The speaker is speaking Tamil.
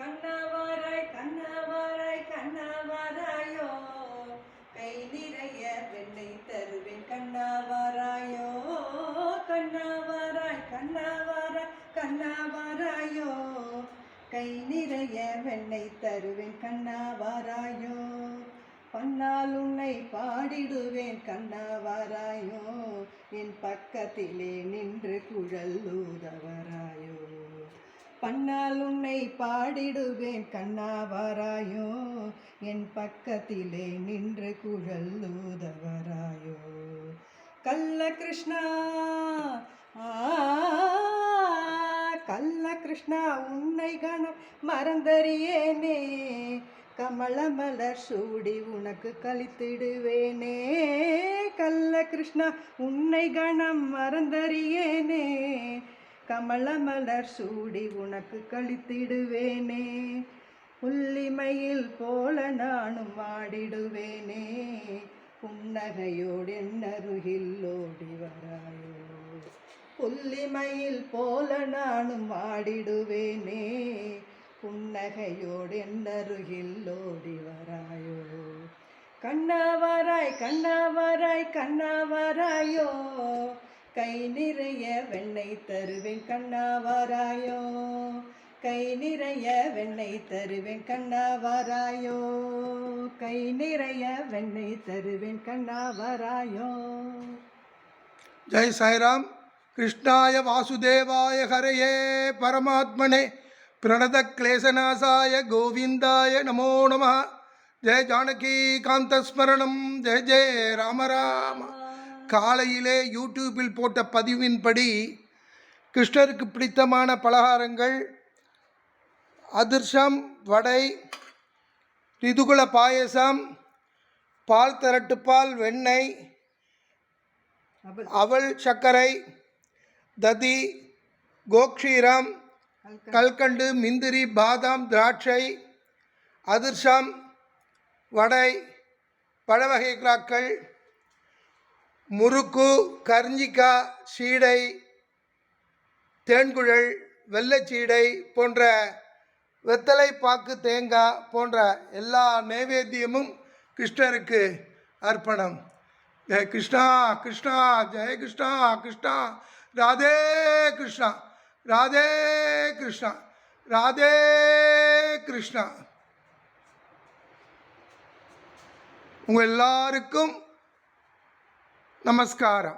கண்ணாவாராய் கண்ணாவாராய் கண்ணாவாராயோ. கை நிறைய வெண்ணை தருவேன் கண்ணாவாராயோ. கண்ணாவாராய் கண்ணாவாராய் கண்ணாவாராயோ. கை நிறைய வெண்ணை தருவேன் கண்ணாவாராயோ. பன்னால் உன்னை பாடிடுவேன் கண்ணாவாராயோ. என் பக்கத்திலே நின்று குழல் ஊதவராயோ பன்னால் உன்னை பாடிடுவேன் கண்ணாவாராயோ என் பக்கத்திலே நின்று குழல் கல்ல கிருஷ்ணா ஆ கிருஷ்ணா உன்னை கணம் மறந்தறியேனே. கமலமலர் சூடி உனக்கு கழித்திடுவேனே. கல்ல கிருஷ்ணா உன்னை கணம் மறந்தறியேனே. கமல மலர் சூடி உனக்கு கழித்திடுவேனே. புள்ளிமையில் போல நானும் ஆடிடுவேனே புன்னகையோடு என்னருகில் ஓடி வராயோ. புள்ளிமையில் போல நானும் ஆடிடுவேனே புன்னகையோடு என்னருகில் ஓடி வராயோ. கண்ணாவாராய் கண்ணாவாராய் கண்ணாவாராயோ கை நிறைய வெண்ணெய் தருவேன் கண்ணா வாராயோ கை நிறைய வெண்ணெய் தருவேன் கண்ணா வாராயோ கை நிறைய வெண்ணெய் தருவேன் கண்ணா வாராயோ ஜெய் சாய்ராம். கிருஷ்ணாய வாசுதேவாய ஹரையே பரமாத்மனே. பிரணத கிளேசநாசாய கோவிந்தாய நமோ நம. ஜெய ஜானகி காந்தஸ்மரணம். ஜெய ஜெய ராம ராம. காலையிலே யூடியூப்பில் போட்ட பதிவின்படி கிருஷ்ணருக்கு பிடித்தமான பலகாரங்கள் அதிர்ஷம் வடை ரிதுகுல பாயசம் பால் திரட்டுப்பால் வெண்ணெய் அவள் சர்க்கரை ததி கோக்ஷீரம் கல்கண்டு மிந்திரி பாதாம் திராட்சை அதிர்ஷம் வடை பழவகை கிராக்கள் முறுக்கு கர்ஞ்சிக்காய் சீடை தேன்குழல் வெள்ளச்சீடை போன்ற வெத்தலை பாக்கு தேங்காய் போன்ற எல்லா நைவேத்தியமும் கிருஷ்ணருக்கு அர்ப்பணம். ஜெய கிருஷ்ணா கிருஷ்ணா ஜெய கிருஷ்ணா கிருஷ்ணா ராதே கிருஷ்ணா ராதே கிருஷ்ணா ராதே கிருஷ்ணா. உங்கள் எல்லாருக்கும் നമസ്കാരം